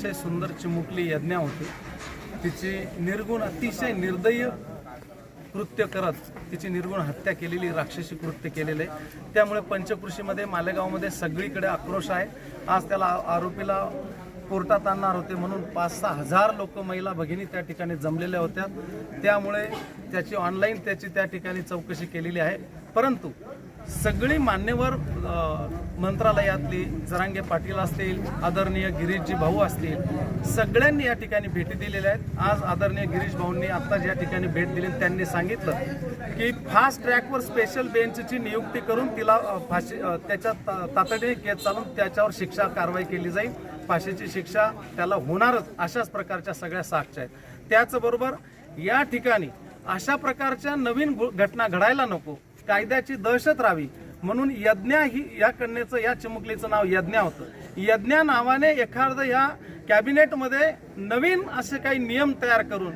अतिशय सुंदर चिमुकली यज्ञा होती. तिची निर्गुण अतिशय निर्दयी कृत्य करत तिची निर्गुण हत्या केलेली राक्षसी कृत्य केलेले. त्यामुळे पंचकृषीमध्ये मालेगावमध्ये सगळीकडे आक्रोश आहे. आज त्याला आरोपीला कोर्टात आणणार होते म्हणून पाच सहा हजार लोक महिला भगिनी त्या ठिकाणी जमलेल्या होत्या. त्यामुळे त्याची ऑनलाईन त्याची त्या ठिकाणी चौकशी केलेली आहे. परंतु सगळी मान्यवर मंत्रालयातली जरांगे पाटील असतील आदरणीय गिरीशजी भाऊ असतील सगळ्यांनी या ठिकाणी भेटी दिलेल्या आहेत. आज आदरणीय गिरीश भाऊंनी आत्ता या ठिकाणी भेट दिली त्यांनी सांगितलं की फास्ट ट्रॅकवर स्पेशल बेंचची नियुक्ती करून तिला फाशी त्याच्या ता- तातडीने केस चालून त्याच्यावर शिक्षा कारवाई केली जाईल. फाशीची शिक्षा त्याला होणारच अशाच प्रकारच्या सगळ्या साक्षा आहेत. त्याचबरोबर या ठिकाणी अशा प्रकारच्या नवीन घटना घडायला नको. कायद्याची दहशत राहावी. म्हणून यज्ञा ही या कन्येचं या चिमुकलीचं नाव यज्ञा होतं. यज्ञा नावाने एखादं या कॅबिनेटमध्ये नवीन असे काही नियम तयार करून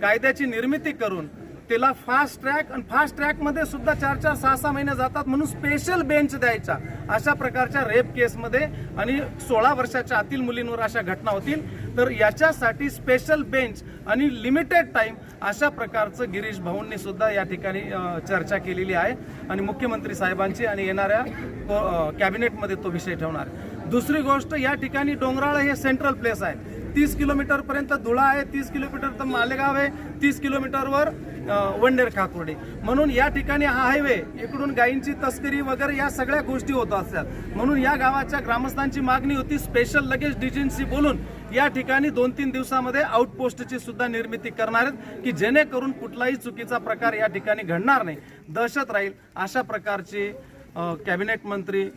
कायद्याची निर्मिती करून त्याला फास्ट ट्रॅक आणि फास्ट ट्रॅकमध्ये सुद्धा चार चार सहा सहा महिने जातात म्हणून स्पेशल बेंच द्यायचा. अशा प्रकारच्या रेप केसमध्ये आणि सोळा वर्षाच्या आतील मुलींवर अशा घटना होतील. तर याच्यासाठी स्पेशल बेंच आणि लिमिटेड टाईम अशा प्रकारचं गिरीश भाऊंनी सुद्धा या ठिकाणी चर्चा केलेली आहे. आणि मुख्यमंत्री साहेबांची आणि येणाऱ्या कॅबिनेटमध्ये तो विषय ठेवणार. आहे. दुसरी गोष्ट या ठिकाणी डोंगराळ हे सेंट्रल प्लेस आहे तीस किलोमीटर पर्यंत धुळा आहे तीस किलोमीटर तर मालेगाव आहे तीस किलोमीटरवर वंडेर खाकुर्डे म्हणून या ठिकाणी हा हायवे इकडून गायींची तस्करी वगैरे या सगळ्या गोष्टी होत असतात. म्हणून या गावाच्या ग्रामस्थांची मागणी होती स्पेशल लगेज डिजिनशी बोलून या ठिकाणी दोन तीन दिवसामध्ये आउटपोस्टची सुद्धा निर्मिती करणार आहेत की जेणेकरून कुठलाही चुकीचा प्रकार या ठिकाणी घडणार नाही. दहशत राहील अशा प्रकारची कॅबिनेट मंत्री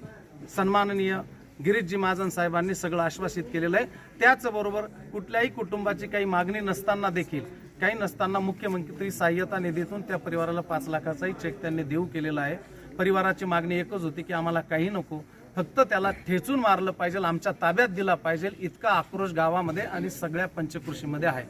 सन्माननीय गिरीशजी महाजन साहेबांनी सगळं आश्वासित केलेलं आहे. त्याचबरोबर कुठल्याही कुटुंबाची काही मागणी नसताना देखील काही नसताना मुख्यमंत्री सहाय्यता निधीतून त्या परिवाराला पाच लाखाचाही चेक त्यांनी देऊ केलेला आहे. परिवाराची मागणी एकच होती की आम्हाला काही नको फक्त त्याला ठेचून मारलं पाहिजे आमच्या ताब्यात दिला पाहिजे इतका आक्रोश गावामध्ये आणि सगळ्या पंचकृषीमध्ये आहे.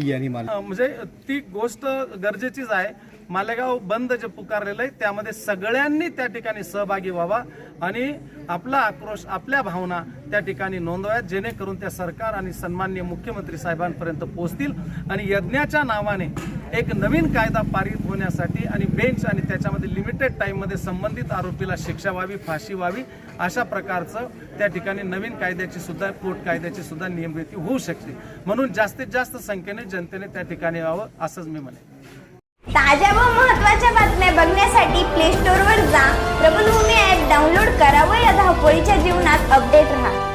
यांनी म्हणजे ती गोष्ट गरजेचीच आहे. मालेगाव बंद जे पुकारलेलं आहे त्यामध्ये सगळ्यांनी त्या ठिकाणी सहभागी व्हावा आणि आपला आक्रोश आपल्या भावना त्या ठिकाणी नोंदवाव्यात जेणेकरून त्या सरकार आणि सन्मान्य मुख्यमंत्री साहेबांपर्यंत पोहोचतील आणि यज्ञाच्या नावाने एक नवीन कायदा पारित होण्यासाठी आणि बेंच आणि त्याच्यामध्ये लिमिटेड टाईममध्ये संबंधित आरोपीला शिक्षा व्हावी फाशी व्हावी अशा प्रकारचं त्या ठिकाणी नवीन कायद्याची सुद्धा कोर्ट कायद्याची सुद्धा नियमिती होऊ शकते. म्हणून जास्तीत जास्त संख्येने जनतेने त्या ठिकाणी यावं असंच मी म्हणेन. ताज्या व महत्त्वाच्या बातम्या बघण्यासाठी प्ले स्टोअरवर जा. प्रबलभूमी ॲप डाउनलोड करा व या धावपळीच्या जीवनात अपडेट राहा.